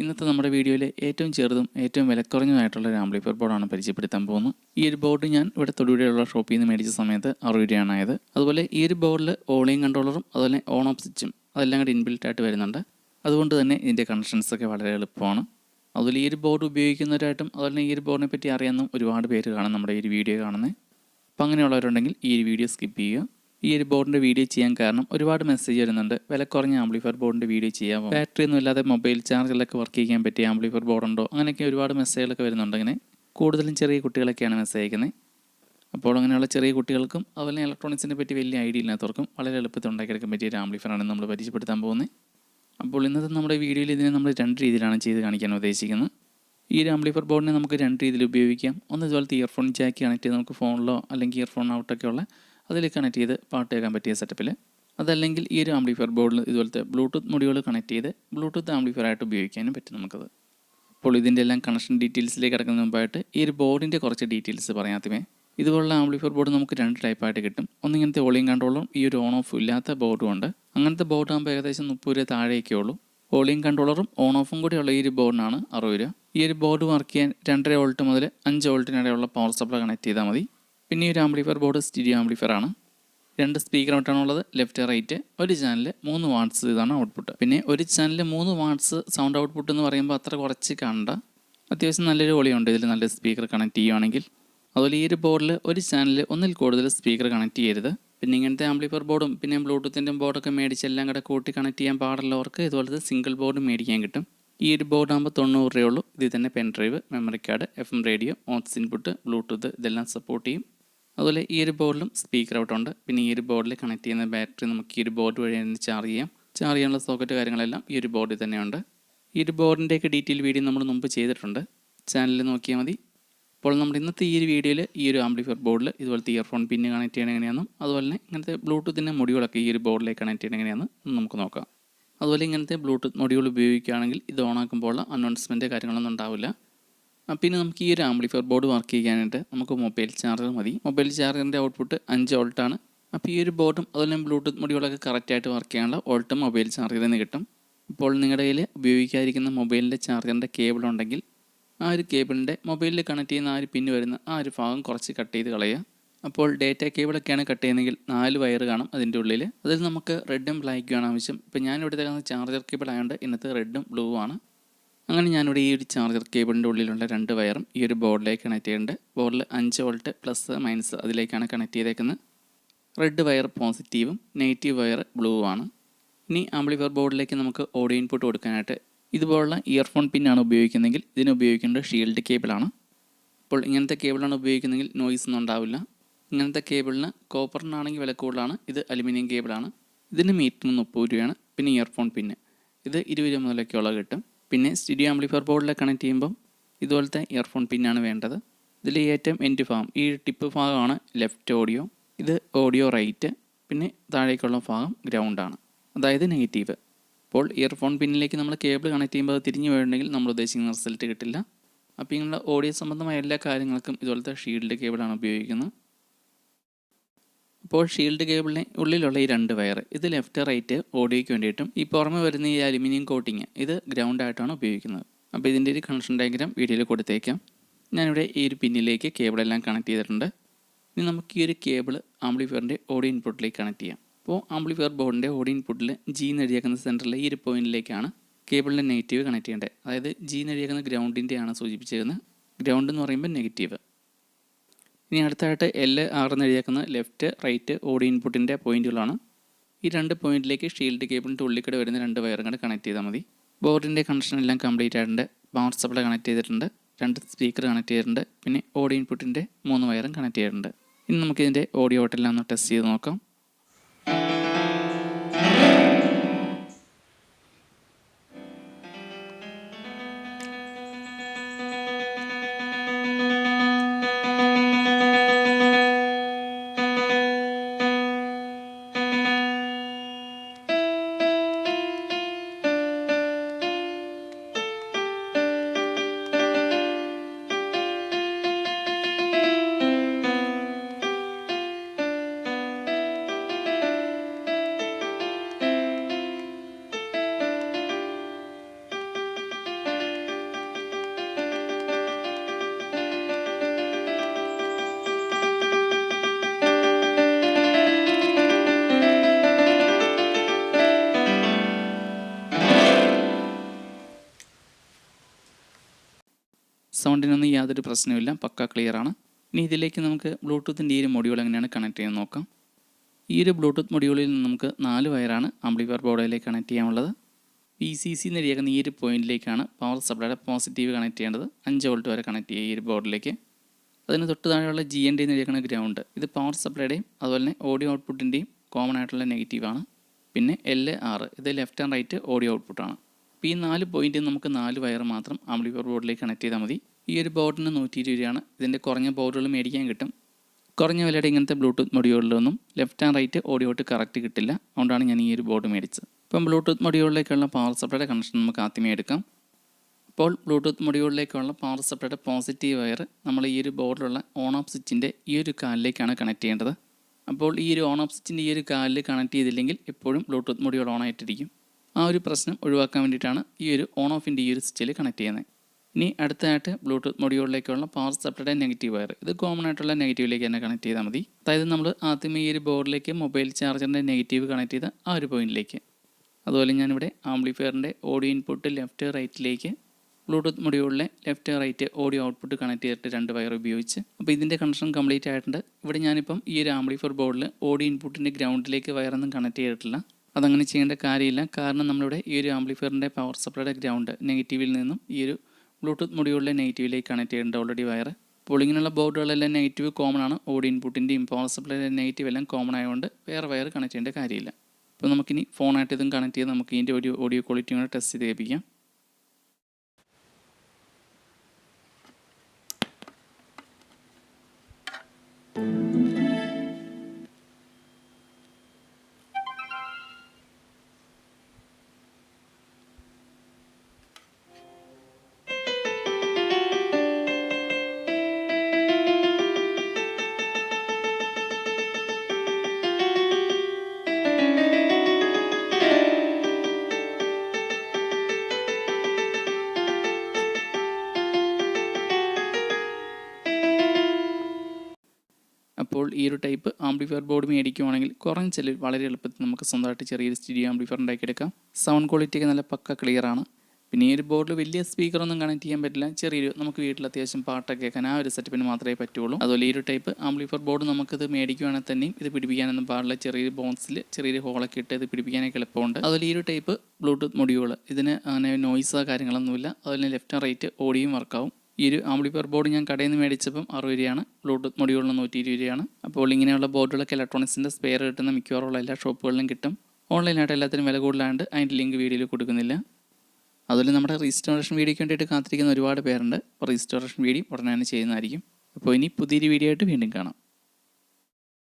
ഇന്നത്തെ നമ്മുടെ വീഡിയോയിലെ ഏറ്റവും ചെറുതും ഏറ്റവും വിലക്കുറഞ്ഞതുമായിട്ടുള്ള ഒരു ആംപ്ലിഫയർ ബോർഡാണ് പരിചയപ്പെടുത്താൻ പോകുന്നത്. ഈ ഒരു ബോർഡ് ഞാൻ ഇവിടെ തൊടുപുഴയുള്ള ഷോപ്പിൽ നിന്ന് മേടിച്ച സമയത്ത് അറുപത് രൂപയാണ് ആയത് അതുപോലെ ഈ ഒരു ബോർഡിൽ ഓളിയും കൺട്രോളറും അതുപോലെ ഓൺ ഓഫ് സ്വിച്ചും അതെല്ലാം കൂടി ഇൻബിൽറ്റ് ആയിട്ട് വരുന്നുണ്ട്. അതുകൊണ്ട് തന്നെ ഇതിന്റെ കണക്ഷൻസ് ഒക്കെ വളരെ എളുപ്പമാണ്. അതുപോലെ ഈ ഒരു ബോർഡ് ഉപയോഗിക്കുന്നവരായിട്ടും അതുപോലെ ഈ ഒരു ബോർഡിനെ പറ്റി അറിയാവുന്ന ഒരുപാട് പേര് കാണും നമ്മുടെ ഈ ഒരു വീഡിയോ കാണുന്നത് അപ്പോൾ അങ്ങനെയുള്ളവരുണ്ടെങ്കിൽ ഈ ഒരു വീഡിയോ സ്കിപ്പ് ചെയ്യുക. ഈ ഒരു ബോർഡിന്റെ വീഡിയോ ചെയ്യാൻ കാരണം ഒരുപാട് മെസ്സേജ് വരുന്നുണ്ട്. വില കുറഞ്ഞ ആംപ്ലിഫയർ ബോർഡിന്റെ വീഡിയോ ചെയ്യാമോ ബാറ്ററി ഒന്നും ഇല്ലാതെ മൊബൈൽ ചാർജിലൊക്കെ വർക്ക് ചെയ്യാൻ പറ്റിയ ആംപ്ലിഫയർ ബോർഡുണ്ടോ? അങ്ങനെയൊക്കെ ഒരുപാട് മെസ്സേജുകളൊക്കെ വരുന്നുണ്ട് അങ്ങനെ കൂടുതലും ചെറിയ കുട്ടികളൊക്കെയാണ് മെസ്സേജ് അയക്കുന്നത്. അപ്പോൾ അങ്ങനെയുള്ള ചെറിയ കുട്ടികൾക്കും അതുപോലെ ഇലക്ട്രോണിക്സിനെ പറ്റി വലിയ ഐഡിയ ഇല്ലാത്തവർക്കും വളരെ എളുപ്പത്തിൽ ഉണ്ടാക്കിയെടുക്കാൻ പറ്റിയ ഒരു ആംപ്ലിഫയറാണ് നമ്മൾ പരിചയപ്പെടുത്താൻ പോകുന്നത്. അപ്പോൾ ഇന്നത്തെ നമ്മുടെ വീഡിയോയിൽ ഇതിനെ നമ്മൾ രണ്ട് രീതിയിലാണ് ചെയ്ത് കാണിക്കാൻ ഉദ്ദേശിക്കുന്നത്. ഈ ഒരു ആംപ്ലിഫയർ ബോർഡിനെ നമുക്ക് രണ്ട് രീതിയിൽ ഉപയോഗിക്കാം. ഒന്ന് ഇതുപോലത്തെ ഇയർഫോൺ ജാക്ക് കണക്ട് ചെയ്ത് നമുക്ക് ഫോണിലോ അല്ലെങ്കിൽ ഇയർഫോൺ ഔട്ടൊക്കെ ഉള്ള അതിൽ കണക്ട് ചെയ്ത് പാട്ട് കേൾക്കാൻ പറ്റിയ സെറ്റപ്പിൽ അതല്ലെങ്കിൽ ഈ ഒരു ആംപ്ലിഫയർ ബോർഡിൽ ഇതുപോലത്തെ ബ്ലൂടൂത്ത് മൊഡ്യൂൾ കണക്ട് ചെയ്ത് ബ്ലൂടൂത്ത് ആംപ്ലിഫയർ ആയിട്ട് ഉപയോഗിക്കാനും പറ്റും നമുക്കത്. അപ്പോൾ ഇതിന്റെ എല്ലാം കണക്ഷൻ ഡീറ്റെയിൽസിലേക്ക് കിടക്കുന്നതിന് മുമ്പായിട്ട് ഈ ഒരു ബോർഡിന്റെ കുറച്ച് ഡീറ്റെയിൽസ് പറയാത്തമേ ഇതുപോലുള്ള ആംപ്ലിഫയർ ബോർഡ് നമുക്ക് രണ്ട് ടൈപ്പായിട്ട് കിട്ടും. ഒന്നിങ്ങനത്തെ ഓളിയും കൺട്രോളും ഈ ഒരു ഓൺ ഓഫ് ഇല്ലാത്ത ബോർഡും ഉണ്ട്. അങ്ങനത്തെ ബോർഡ് ആകുമ്പോൾ ഏകദേശം മുപ്പത് രൂപ താഴെയൊക്കെ ഉള്ളൂ. ഓളിയും കൺട്രോളറും ഓൺ ഓഫും കൂടിയുള്ള ഈ ഒരു ബോർഡിനാണ് അറുപത് രൂപ. ഈ ഒരു ബോർഡ് വർക്ക് ചെയ്യാൻ രണ്ടര വോൾട്ട് മുതൽ അഞ്ച് വോൾട്ടിനിടെയുള്ള പവർ സപ്ലൈ കണക്ട് ചെയ്താൽ മതി. പിന്നെ ഒരു ആംപ്ലിഫയർ ബോർഡ് സ്റ്റീരിയോ ആംപ്ലിഫയർ ആണ്. രണ്ട് സ്പീക്കർ ഔട്ടാണ് ഉള്ളത് ലെഫ്റ്റ് റൈറ്റ് ഒരു ചാനലിൽ മൂന്ന് വാട്ട്സ് ഇതാണ് ഔട്ട്പുട്ട് പിന്നെ ഒരു ചാനലിൽ മൂന്ന് വാട്ട്സ് സൗണ്ട് ഔട്ട്പുട്ട് എന്ന് പറയുമ്പോൾ അത്ര കുറച്ച് കണ്ട അത്യാവശ്യം നല്ലൊരു ഒളിയുണ്ട് ഇതിൽ നല്ല സ്പീക്കർ കണക്ട് ചെയ്യുവാണെങ്കിൽ. അതുപോലെ ഈ ഒരു ബോർഡിൽ ഒരു ചാനലിൽ ഒന്നിൽ കൂടുതൽ സ്പീക്കർ കണക്ട് ചെയ്യരുത്. പിന്നെ ഇങ്ങനത്തെ ആംപ്ലിഫയർ ബോർഡും പിന്നെ ബ്ലൂടൂത്തിന്റെ ബോർഡൊക്കെ മേടിച്ച് എല്ലാം കൂടെ കൂട്ടി കണക്ട് ചെയ്യാൻ പാടുള്ളവർക്ക് ഇതുപോലത്തെ സിംഗിൾ ബോർഡ് മേടിക്കാൻ കിട്ടും. ഈ ഒരു ബോർഡ് ആകുമ്പോൾ തൊണ്ണൂറ് രൂപയുള്ളൂ ഇതിൽ തന്നെ pen drive memory card F M radio ons input Bluetooth ഇതെല്ലാം സപ്പോർട്ട് ചെയ്യും. അതുപോലെ ഈ ഒരു ബോർഡിലും സ്പീക്കർ ഔട്ട് ഉണ്ട്. പിന്നെ ഈ ഒരു ബോർഡിൽ കണക്ട് ചെയ്യുന്ന ബാറ്ററി നമുക്ക് ഈ ഒരു ബോർഡ് വഴി തന്നെ ചാർജ് ചെയ്യാം. ചാർജ് ചെയ്യാനുള്ള സോക്കറ്റ് കാര്യങ്ങളെല്ലാം ഈ ഒരു ബോർഡിൽ തന്നെയുണ്ട് ഈ ഒരു ബോർഡിന്റെയൊക്കെ ഡീറ്റെയിൽ വീഡിയോ നമ്മൾ മുമ്പ് ചെയ്തിട്ടുണ്ട്. ചാനലിൽ നോക്കിയാൽ മതി. അപ്പോൾ നമ്മുടെ ഇന്നത്തെ ഈ ഒരു വീഡിയോയിൽ ഈ ഒരു ആംപ്ലിഫയർ ബോർഡിൽ ഇതുപോലത്തെ ഇയർഫോൺ പിന്നെ കണക്ട് ചെയ്യണം എങ്ങനെയാണെന്നും അതുപോലെ തന്നെ ഇങ്ങനത്തെ ബ്ലൂടൂത്തിന്റെ മൊഡ്യൂളൊക്കെ ഈ ഒരു ബോർഡിലേക്ക് കണക്ട് ചെയ്യണം എങ്ങനെയാണെന്ന് നമുക്ക് നോക്കാം. അതുപോലെ ഇങ്ങനത്തെ ബ്ലൂടൂത്ത് മൊഡ്യൂൾ ഉപയോഗിക്കുകയാണെങ്കിൽ ഇത് ഓണാക്കുമ്പോൾ അനൗൺസ്മെന്റ് കാര്യങ്ങളൊന്നും ഉണ്ടാവില്ല. പിന്നെ നമുക്ക് ഈ ഒരു ആംപ്ലിഫയർ ബോർഡ് വർക്ക് ചെയ്യാനായിട്ട് നമുക്ക് മൊബൈൽ ചാർജർ മതി. മൊബൈൽ ചാർജറിന്റെ ഔട്ട്പുട്ട് അഞ്ച് വോൾട്ടാണ് അപ്പോൾ ഈ ഒരു ബോർഡും അതുപോലെ ബ്ലൂടൂത്ത് മൊഡ്യൂളൊക്കെ കറക്റ്റായിട്ട് വർക്ക് ചെയ്യാനുള്ള വോൾട്ട് മൊബൈൽ ചാർജറിൽ നിന്ന് കിട്ടും. ഇപ്പോൾ നിങ്ങളുടെ കയ്യിൽ ഉപയോഗിക്കാതിരിക്കുന്ന മൊബൈലിന്റെ ചാർജറിന്റെ കേബിൾ ഉണ്ടെങ്കിൽ ആ ഒരു കേബിളിന്റെ മൊബൈലിൽ കണക്ട് ചെയ്യുന്ന ആ ഒരു പിന്ന് വരുന്ന ആ ഒരു ഭാഗം കുറച്ച് കട്ട് ചെയ്ത് കളയുക. അപ്പോൾ ഡേറ്റ കേബിളൊക്കെയാണ് കട്ട് ചെയ്യുന്നതെങ്കിൽ നാല് വയർ കാണും അതിന്റെ ഉള്ളിൽ അതിൽ നമുക്ക് റെഡും ബ്ലാക്കും ആണ് ആവശ്യം. ഇപ്പോൾ ഞാൻ ഇവിടെ തരുന്ന ചാർജർ കേബിൾ ആയതുകൊണ്ട് ഇന്നത്തെ റെഡും ബ്ലൂ ആണ്. അങ്ങനെ ഞാനിവിടെ ഈ ഒരു ചാർജർ കേബിളിന്റെ ഉള്ളിലുള്ള രണ്ട് വയറും ഈ ഒരു ബോർഡിലേക്ക് കണക്ട് ചെയ്യുന്നുണ്ട് ബോർഡിൽ അഞ്ച് വോൾട്ട് പ്ലസ് മൈനസ് അതിലേക്കാണ് കണക്ട് ചെയ്തേക്കുന്നത്. റെഡ് വയർ പോസിറ്റീവും നെഗറ്റീവ് വയർ ബ്ലൂവുമാണ് ഇനി ആംപ്ലിഫയർ ബോർഡിലേക്ക് നമുക്ക് ഓഡിയോ ഇൻപുട്ട് കൊടുക്കാനായിട്ട് ഇതുപോലുള്ള ഇയർഫോൺ പിന്നാണ് ഉപയോഗിക്കുന്നതെങ്കിൽ ഇതിന് ഉപയോഗിക്കേണ്ടത് ഷീൽഡ് കേബിളാണ്. അപ്പോൾ ഇങ്ങനത്തെ കേബിളാണ് ഉപയോഗിക്കുന്നതെങ്കിൽ നോയിസ് ഒന്നും ഉണ്ടാവില്ല. ഇങ്ങനത്തെ കേബിളിന് കോപ്പറിനാണെങ്കിൽ വില കൂടുതലാണ്. ഇത് അലുമിനിയം കേബിളാണ്. ഇതിന് മീറ്റർ മുപ്പത് രൂപയാണ്. പിന്നെ ഇയർഫോൺ പിന്ന്. ഇത് ഇരുപത് രൂപ മുതലൊക്കെയുള്ള കിട്ടും. പിന്നെ സ്റ്റുഡിയോ ആംപ്ലിഫയർ ബോർഡിൽ കണക്ട് ചെയ്യുമ്പം ഇതുപോലത്തെ ഇയർഫോൺ പിന്നാണ് വേണ്ടത്. ഇതിൽ ഏറ്റവും എൻഡ് ഭാഗം ഈ ടിപ്പ് ഭാഗമാണ് ലെഫ്റ്റ് ഓഡിയോ. ഇത് ഓഡിയോ റൈറ്റ് പിന്നെ താഴേക്കുള്ള ഭാഗം ഗ്രൗണ്ടാണ് അതായത് നെഗറ്റീവ്. അപ്പോൾ ഇയർഫോൺ പിന്നിലേക്ക് നമ്മൾ കേബിൾ കണക്ട് ചെയ്യുമ്പോൾ അത് തിരിഞ്ഞു വേണമെങ്കിൽ നമ്മൾ ഉദ്ദേശിക്കുന്ന റിസൾട്ട് കിട്ടില്ല. അപ്പോൾ ഇങ്ങനെയുള്ള ഓഡിയോ സംബന്ധമായ എല്ലാ കാര്യങ്ങൾക്കും ഇതുപോലത്തെ ഷീൽഡ് കേബിളാണ് ഉപയോഗിക്കുന്നത്. അപ്പോൾ ഷീൽഡ് കേബിളിന് ഉള്ളിലുള്ള ഈ രണ്ട് വയർ ഇത് ലെഫ്റ്റ് റൈറ്റ് ഓഡിയോയ്ക്ക് വേണ്ടിയിട്ടും ഈ പുറമെ വരുന്ന ഈ അലുമിനിയം കോട്ടിങ് ഇത് ഗ്രൗണ്ട് ആയിട്ടാണ് ഉപയോഗിക്കുന്നത്. അപ്പോൾ ഇതിന്റെ ഒരു കണക്ഷൻ ഡയഗ്രാം വീഡിയോയിൽ കൊടുത്തേക്കാം. ഞാനിവിടെ ഈ ഒരു പിന്നിലേക്ക് കേബിളെല്ലാം കണക്ട് ചെയ്തിട്ടുണ്ട്. ഇനി നമുക്ക് ഈ ഒരു കേബിൾ ആംപ്ലിഫയറിന്റെ ഓഡിയോ ഇൻപുട്ടിലേക്ക് കണക്ട് ചെയ്യാം. അപ്പോൾ ആംപ്ലിഫയർ ബോർഡിന്റെ ഓഡിയോ ഇൻപുട്ടിൽ ജി എന്ന് എഴുതിയേക്കുന്ന സെന്ററിലെ ഈ ഒരു പോയിന്റിലേക്കാണ് കേബിളിന്റെ നെഗറ്റീവ് കണക്ട് ചെയ്യേണ്ടത്. അതായത് ജി നഴിയാക്കുന്ന ഗ്രൗണ്ടിന്റെയാണ് സൂചിപ്പിച്ചിരുന്നത് ഗ്രൗണ്ട് എന്ന് പറയുമ്പോൾ നെഗറ്റീവ് ഇനി അടുത്തായിട്ട് എൽ ആർ എന്ന് എഴുതിയേക്കുന്ന ലെഫ്റ്റ് റൈറ്റ് ഓഡിയോ ഇൻപുട്ടിന്റെ പോയിന്റുകളാണ് ഈ രണ്ട് പോയിന്റിലേക്ക് ഷീൽഡ് കേബിളിന്റെ ഉള്ളിക്കടെ വരുന്ന രണ്ട് വയറും കൂടെ കണക്ട് ചെയ്താൽ മതി. ബോർഡിന്റെ കണക്ഷൻ എല്ലാം കംപ്ലീറ്റ് ആയിട്ടുണ്ട്. പവർ സപ്ലൈ കണക്ട് ചെയ്തിട്ടുണ്ട്. രണ്ട് സ്പീക്കർ കണക്ട് ചെയ്തിട്ടുണ്ട്. പിന്നെ ഓഡിയോ ഇൻപുട്ടിന്റെ മൂന്ന് വയറും കണക്ട് ചെയ്തിട്ടുണ്ട്. ഇനി നമുക്കിതിന്റെ ഓഡിയോ ഔട്ടെല്ലാം ഒന്ന് ടെസ്റ്റ് ചെയ്ത് നോക്കാം. സൗണ്ടിനൊന്നും യാതൊരു പ്രശ്നമില്ല പക്ക ക്ലിയർ ആണ്. ഇനി ഇതിലേക്ക് നമുക്ക് ബ്ലൂടൂത്തിന്റെ ഈ ഒരു മൊഡ്യൂൾ എങ്ങനെയാണ് കണക്ട് ചെയ്യാൻ നോക്കാം. ഈ ഒരു ബ്ലൂടൂത്ത് മൊഡ്യൂളിൽ നിന്ന് നമുക്ക് നാല് വയറാണ് ആംപ്ലിഫയർ ബോർഡിലേക്ക് കണക്ട് ചെയ്യാനുള്ളത്. പി സി സി എന്നറിയാക്കുന്ന ഈ ഒരു പോയിന്റിലേക്കാണ് പവർ സപ്ലൈയുടെ പോസിറ്റീവ് കണക്ട് ചെയ്യേണ്ടത്. അഞ്ച് വോൾട്ട് വരെ കണക്ട് ചെയ്യുക ഈ ഒരു ബോർഡിലേക്ക് അതിന് തൊട്ട് താഴെയുള്ള ജി എൻ ഡി എന്നറിയാക്കുന്ന ഗ്രൗണ്ട് ഇത് പവർ സപ്ലൈയുടെയും അതുപോലെ തന്നെ ഓഡിയോ ഔട്ട്പുട്ടിന്റെയും കോമൺ ആയിട്ടുള്ള നെഗറ്റീവാണ് പിന്നെ എൽ ആറ് ഇത് ലെഫ്റ്റ് ആൻഡ് റൈറ്റ് ഓഡിയോ ഔട്ട്പുട്ടാണ് അപ്പോൾ ഈ നാല് പോയിന്റിൽ നമുക്ക് നാല് വയർ മാത്രം ആംപ്ലിഫയർ ബോർഡിലേക്ക് കണക്ട് ചെയ്താൽ മതി. ഈ ഒരു ബോർഡിന് നൂറ്റി ഇരുപത് രൂപയാണ് ഇതിന്റെ കുറഞ്ഞ ബോർഡുകൾ മേടിക്കാൻ കിട്ടും. കുറഞ്ഞ വിലയുടെ ഇങ്ങനത്തെ ബ്ലൂടൂത്ത് മൊഡ്യൂളിലൊന്നും ലെഫ്റ്റ് ആൻഡ് റൈറ്റ് ഓഡിയോട്ട് കറക്റ്റ് കിട്ടില്ല. അതുകൊണ്ടാണ് ഞാൻ ഈ ഒരു ബോർഡ് മേടിച്ചത്. ഇപ്പം ബ്ലൂടൂത്ത് മൊഡ്യൂളിലേക്കുള്ള പവർ സപ്ലൈയുടെ കണക്ഷൻ നമുക്ക് ആദ്യമേ എടുക്കാം. അപ്പോൾ ബ്ലൂടൂത്ത് മൊഡ്യൂളിലേക്കുള്ള പവർ സപ്ലൈയുടെ പോസിറ്റീവ് വയർ നമ്മൾ ഈ ഒരു ബോർഡിലുള്ള ഓൺ ഓഫ് സ്വിച്ചിന്റെ ഈ ഒരു കാലിലേക്കാണ് കണക്ട് ചെയ്യേണ്ടത്. അപ്പോൾ ഈ ഒരു ഓൺ ഓഫ് സ്വിച്ചിന്റെ ഈ ഒരു കാലിൽ കണക്ട് ചെയ്തില്ലെങ്കിൽ എപ്പോഴും ബ്ലൂടൂത്ത് മൊഡ്യൂൾ ഓൺ ആയിട്ടിരിക്കും. ആ ഒരു പ്രശ്നം ഒഴിവാക്കാൻ വേണ്ടിയിട്ടാണ് ഈ ഒരു ഓൺ ഓഫിന്റെ ഈ ഒരു സ്വിച്ചിൽ കണക്ട് ചെയ്യുന്നത്. ഇനി അടുത്തതായിട്ട് ബ്ലൂടൂത്ത് മൊഡ്യൂളിലേക്കുള്ള പവർ സപ്ലൈയുടെ നെഗറ്റീവ് വയർ ഇത് കോമൺ ആയിട്ടുള്ള നെഗറ്റീവിലേക്ക് തന്നെ കണക്ട് ചെയ്താൽ മതി. അതായത് നമ്മൾ ആദ്യമേ ഈ ഒരു ബോർഡിലേക്ക് മൊബൈൽ ചാർജറിന്റെ നെഗറ്റീവ് കണക്ട് ചെയ്ത ആ ഒരു പോയിന്റിലേക്ക് അതുപോലെ ഞാനിവിടെ ആംപ്ലിഫയറിന്റെ ഓഡിയോ ഇൻപുട്ട് ലെഫ്റ്റ് റൈറ്റിലേക്ക് Bluetooth മൊഡ്യൂളിലെ left right audio output connect ചെയ്തിട്ട് രണ്ട് വയർ ഉപയോഗിച്ച്. അപ്പോൾ ഇതിന്റെ കണക്ഷൻ കംപ്ലീറ്റ് ആയിട്ടുണ്ട്. ഇവിടെ ഞാനിപ്പം ഈ ഒരു ആംപ്ലിഫയർ ബോർഡിൽ ഓഡിയോ ഇൻപുട്ടിന്റെ ഗ്രൗണ്ടിലേക്ക് വയറൊന്നും കണക്ട് ചെയ്തിട്ടില്ല. അതങ്ങനെ ചെയ്യേണ്ട കാര്യമില്ല. കാരണം നമ്മളിവിടെ ഈ ഒരു ആംപ്ലിഫയറിന്റെ പവർ സപ്ലൈയുടെ ഗ്രൗണ്ട് നെഗറ്റീവിൽ നിന്നും ഈ ഒരു ബ്ലൂടൂത്ത് മൊഡ്യൂളിലെ നെഗറ്റീവിലേക്ക് കണക്ട് ചെയ്യേണ്ട ഓൾറെഡി വയർ അപ്പോൾ ബോർഡുകളെല്ലാം നെഗറ്റീവ് കോമൺ ആണ്. ഓഡിയോ ഇൻപുട്ടിന്റെയും പവർ സപ്ലൈയുടെ നെഗറ്റീവ് എല്ലാം കോമൺ ആയതുകൊണ്ട് വേറെ വയർ കണക്ട് ചെയ്യേണ്ട കാര്യമില്ല. അപ്പോൾ നമുക്കിനി ഫോണായിട്ട് ഇതും കണക്ട് ചെയ്ത് നമുക്ക് ഇതിന്റെ ഒരു ഓഡിയോ ക്വാളിറ്റി കൂടെ ടെസ്റ്റ് ചെയ്ത് കേൾപ്പിക്കാം അപ്പോൾ ഈ ഒരു ടൈപ്പ് ആംപ്ലിഫയർ ബോർഡ് മേടിക്കുവാണെങ്കിൽ കുറഞ്ഞ ചെലവിൽ വളരെ എളുപ്പത്തിൽ നമുക്ക് സ്വന്തമായിട്ട് ചെറിയൊരു സ്റ്റീരിയോ ആംപ്ലിഫയർ ഉണ്ടാക്കിയെടുക്കാം. സൗണ്ട് ക്വാളിറ്റി ഒക്കെ നല്ല പക്ക ക്ലിയർ ആണ്. പിന്നെ ഈ ഒരു ബോർഡിൽ വലിയ സ്പീക്കറൊന്നും കണക്ട് ചെയ്യാൻ പറ്റില്ല. ചെറിയൊരു നമുക്ക് വീട്ടിൽ അത്യാവശ്യം പാട്ടൊക്കെ കേൾക്കാൻ ആ ഒരു സെറ്റപ്പിന് മാത്രമേ പറ്റുള്ളൂ. അതുപോലെ ഈ ഒരു ടൈപ്പ് ആംപ്ലിഫയർ ബോർഡ് നമുക്കിത് മേടിക്കുവാണെങ്കിൽ തന്നെയും ഇത് പിടിപ്പിക്കാനൊന്നും പാടില്ല. ചെറിയൊരു ബോൺസിൽ ചെറിയൊരു ഹോളൊക്കെ ഇട്ട് ഇത് പിടിപ്പിക്കാനൊക്കെ എളുപ്പമുണ്ട്. അതുപോലെ ഈ ഒരു ടൈപ്പ് ബ്ലൂടൂത്ത് മൊഡ്യൂൾ ഇതിന് അങ്ങനെ നോയ്സോ കാര്യങ്ങളൊന്നുമില്ല. അതുപോലെ ലെഫ്റ്റ് ആൻഡ് റൈറ്റ് ഓഡിയോയും വർക്കാവും ഈ ഒരു ആംപ്ലിഫയർ ബോർഡ് ഞാൻ കടയിൽ നിന്ന് മേടിച്ചപ്പം അറുപത് രൂപയാണ്. ബ്ലൂടൂത്ത് മൊഡ്യൂളിന് നൂറ്റി ഇരുപത് രൂപയാണ്. അപ്പോൾ ഇങ്ങനെയുള്ള ബോർഡുകളൊക്കെ ഇലക്ട്രോണിക്സിന്റെ സ്പെയർ കിട്ടുന്ന മിക്കവാറുള്ള എല്ലാ ഷോപ്പുകളിലും കിട്ടും. ഓൺലൈനായിട്ട് എല്ലാത്തിനും വില കൂടുതലാണ്ട് അതിന്റെ ലിങ്ക് വീഡിയോയിൽ കൊടുക്കുന്നില്ല. അതുപോലെ നമ്മുടെ റീസ്റ്റോറേഷൻ വീഡിയോയ്ക്ക് വേണ്ടിയിട്ട് കാത്തിരിക്കുന്ന ഒരുപാട് പേരുണ്ട്. അപ്പോൾ റീസ്റ്റോറേഷൻ വീഡിയോ ഉടനെ തന്നെ ചെയ്യുന്നതായിരിക്കും. അപ്പോൾ ഇനി പുതിയൊരു വീഡിയോ ആയിട്ട് വീണ്ടും കാണാം.